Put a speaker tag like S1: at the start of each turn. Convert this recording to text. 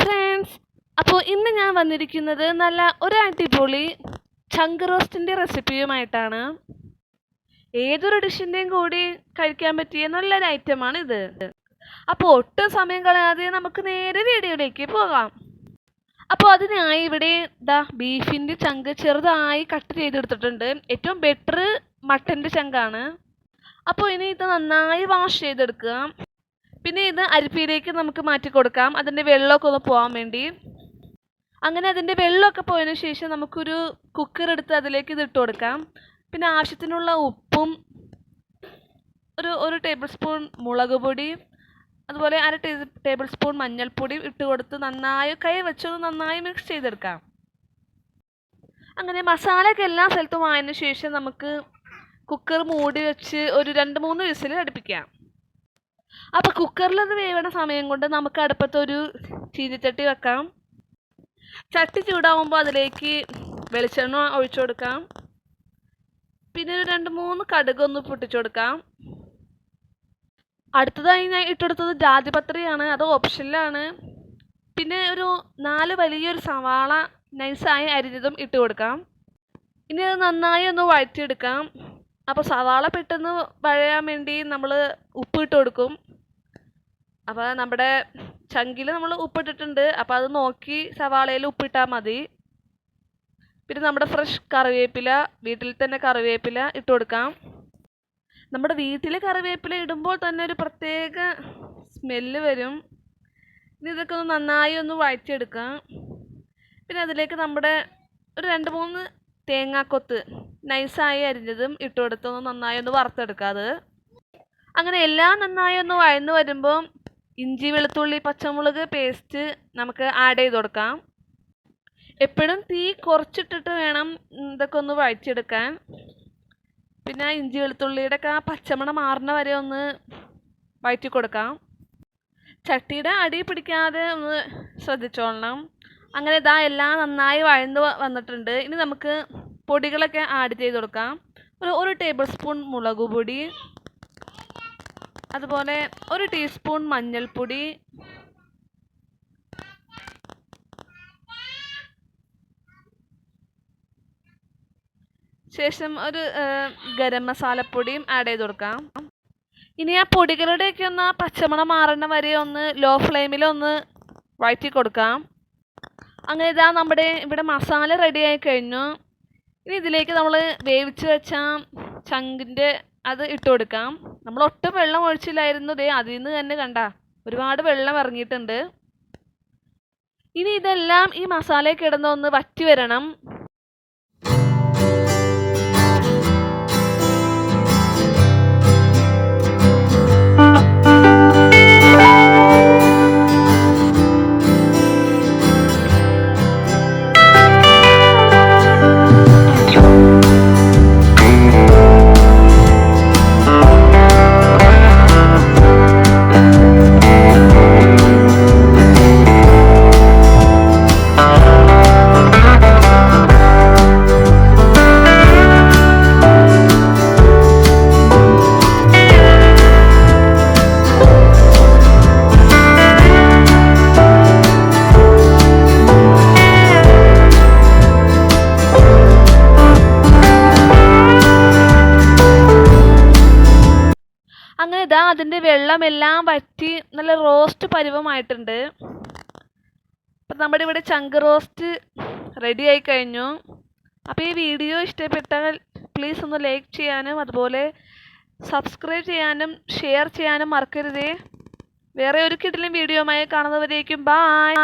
S1: Friends അപ്പോൾ ഇന്ന് ഞാൻ വന്നിരിക്കുന്നത് നല്ല ഒരു അടിപൊളി ചങ്ക് റോസ്റ്റിന്റെ റെസിപ്പിയുമായിട്ടാണ് ഏതൊരു ഡിഷിന്റെയും കൂടി കഴിക്കാൻ പറ്റിയ നല്ലൊരു ഐറ്റമാണ് ഇത്. അപ്പോൾ ഒട്ടും സമയം കളയാതെ നമുക്ക് നേരെ വീഡിയോയിലേക്ക് പോകാം. അപ്പോൾ അതിനായി ഇവിടെ ദാ ബീഫിന്റെ ചങ്ക് ചെറുതായി കട്ട് ചെയ്തെടുത്തിട്ടുണ്ട് ഏറ്റവും ബെറ്റർ മട്ടന്റെ ചങ്കാണ് അപ്പോൾ ഇനി ഇത് നന്നായി വാഷ് ചെയ്തെടുക്കുക. പിന്നെ ഇത് അരിപ്പിയിലേക്ക് നമുക്ക് മാറ്റി കൊടുക്കാം. അതിന്റെ വെള്ളമൊക്കെ ഒന്ന് പോകാൻ വേണ്ടി. അങ്ങനെ അതിന്റെ വെള്ളമൊക്കെ പോയതിനു ശേഷം നമുക്കൊരു കുക്കർ എടുത്ത് അതിലേക്ക് ഇത് ഇട്ട് കൊടുക്കാം. പിന്നെ ആവശ്യത്തിനുള്ള ഉപ്പും ഒരു ഒരു ടേബിൾ സ്പൂൺ മുളക് പൊടി അതുപോലെ അര ടേ ടേബിൾ സ്പൂൺ മഞ്ഞൾപ്പൊടി ഇട്ട് കൊടുത്ത് നന്നായി കൈ വെച്ചൊന്ന് നന്നായി മിക്സ് ചെയ്തെടുക്കാം. അങ്ങനെ മസാലയൊക്കെ എല്ലാ സ്ഥലത്തും ആയതിനു ശേഷം നമുക്ക് കുക്കർ മൂടി വെച്ച് ഒരു രണ്ട് മൂന്ന് വിസിൽ അടുപ്പിക്കാം. അപ്പോൾ കുക്കറിൽ അത് വേവണ സമയം കൊണ്ട് നമുക്ക് അടുപ്പത്തൊരു ചീനിച്ചട്ടി വെക്കാം. ചട്ടി ചൂടാവുമ്പോൾ അതിലേക്ക് വെളിച്ചെണ്ണ ഒഴിച്ചു കൊടുക്കാം. പിന്നെ ഒരു രണ്ട് മൂന്ന് കടുക് ഒന്ന് പൊട്ടിച്ചു കൊടുക്കാം. അടുത്തതായി ഞാൻ ഇട്ടെടുത്തത് ജാതിപത്രിയാണ് അത് ഓപ്ഷനിലാണ് പിന്നെ ഒരു നാല് വലിയൊരു സവാള നൈസായി അരിഞ്ഞതും ഇട്ട് കൊടുക്കാം. ഇനി അത് നന്നായി ഒന്ന് വഴറ്റിയെടുക്കാം. അപ്പോൾ സവാള പെട്ടെന്ന് വഴയാൻ വേണ്ടി നമ്മൾ ഉപ്പിട്ട് കൊടുക്കും. അപ്പോൾ നമ്മുടെ ചങ്കിൽ നമ്മൾ ഉപ്പിട്ടിട്ടുണ്ട്. അപ്പോൾ അത് നോക്കി സവാളയിൽ ഉപ്പിട്ടാൽ മതി. പിന്നെ നമ്മുടെ ഫ്രഷ് കറിവേപ്പില വീട്ടിൽ തന്നെ കറിവേപ്പില ഇട്ട് കൊടുക്കാം. നമ്മുടെ വീട്ടിൽ കറിവേപ്പില ഇടുമ്പോൾ തന്നെ ഒരു പ്രത്യേക സ്മെല്ല് വരും. ഇനി ഇതൊക്കെ ഒന്ന് നന്നായി ഒന്ന് വഴറ്റിയെടുക്കാം. പിന്നെ അതിലേക്ക് നമ്മുടെ ഒരു രണ്ട് മൂന്ന് തേങ്ങാക്കൊത്ത് നൈസായി അരിഞ്ഞതും ഇട്ട് കൊടുത്തൊന്ന് നന്നായി ഒന്ന് വറുത്തെടുക്കാം അത്. അങ്ങനെ എല്ലാം നന്നായി ഒന്ന് വഴന്ന് വരുമ്പോൾ ഇഞ്ചി വെളുത്തുള്ളി പച്ചമുളക് പേസ്റ്റ് നമുക്ക് ആഡ് ചെയ്ത് കൊടുക്കാം. എപ്പോഴും തീ കുറച്ചിട്ടിട്ട് വേണം ഇതൊക്കെ ഒന്ന് വഴിച്ചെടുക്കാൻ പിന്നെ ഇഞ്ചി വെളുത്തുള്ളിയുടെ ഒക്കെ ആ പച്ചമണം മാറുന്ന വരെ ഒന്ന് വഴറ്റി കൊടുക്കാം ചട്ടിയുടെ അടി പിടിക്കാതെ ഒന്ന് ശ്രദ്ധിച്ചോളണം. അങ്ങനെ ഇതാ എല്ലാം നന്നായി വഴന്ന് വന്നിട്ടുണ്ട്. ഇനി നമുക്ക് പൊടികളൊക്കെ ആഡ് ചെയ്ത് കൊടുക്കാം. ഒരു ഒരു ടേബിൾ സ്പൂൺ മുളക് പൊടി അതുപോലെ ഒരു ടീസ്പൂൺ മഞ്ഞൾപ്പൊടി ശേഷം ഒരു ഗരം മസാലപ്പൊടിയും ആഡ് ചെയ്ത് കൊടുക്കാം. ഇനി ആ പൊടികളുടെയൊക്കെ ഒന്ന് ആ പച്ചമണം മാറുന്ന വരെ ഒന്ന് ലോ ഫ്ലെയിമിൽ ഒന്ന് വഴറ്റി കൊടുക്കാം. അങ്ങനെ ഇതാ നമ്മുടെ ഇവിടെ മസാല റെഡി ആയി കഴിഞ്ഞു. ഇനി ഇതിലേക്ക് നമ്മൾ വേവിച്ച് വെച്ച ചങ്കിന്റെ അത് ഇട്ട് കൊടുക്കാം. നമ്മൾ ഒട്ടും വെള്ളം ഒഴിച്ചില്ലായിരുന്നു ദേ അതിൽ നിന്ന് തന്നെ കണ്ട. ഒരുപാട് വെള്ളം ഇറങ്ങിയിട്ടുണ്ട്. ഇനി ഇതെല്ലാം ഈ മസാലയിൽ കിടന്നൊന്ന് വറ്റി വരണം. അങ്ങനെ ഇതാ അതിന്റെ വെള്ളമെല്ലാം വറ്റി നല്ല റോസ്റ്റ് പരുവമായിട്ടുണ്ട്. അപ്പം നമ്മുടെ ഇവിടെ ചങ്ക് റോസ്റ്റ് റെഡി ആയി കഴിഞ്ഞു. അപ്പോൾ ഈ വീഡിയോ ഇഷ്ടപ്പെട്ടാൽ പ്ലീസ് ഒന്ന് ലൈക്ക് ചെയ്യാനും അതുപോലെ സബ്സ്ക്രൈബ് ചെയ്യാനും ഷെയർ ചെയ്യാനും മറക്കരുതേ. വേറെ ഒരു കിടിലും വീഡിയോമായി കാണുന്നവരേക്കും ബായ്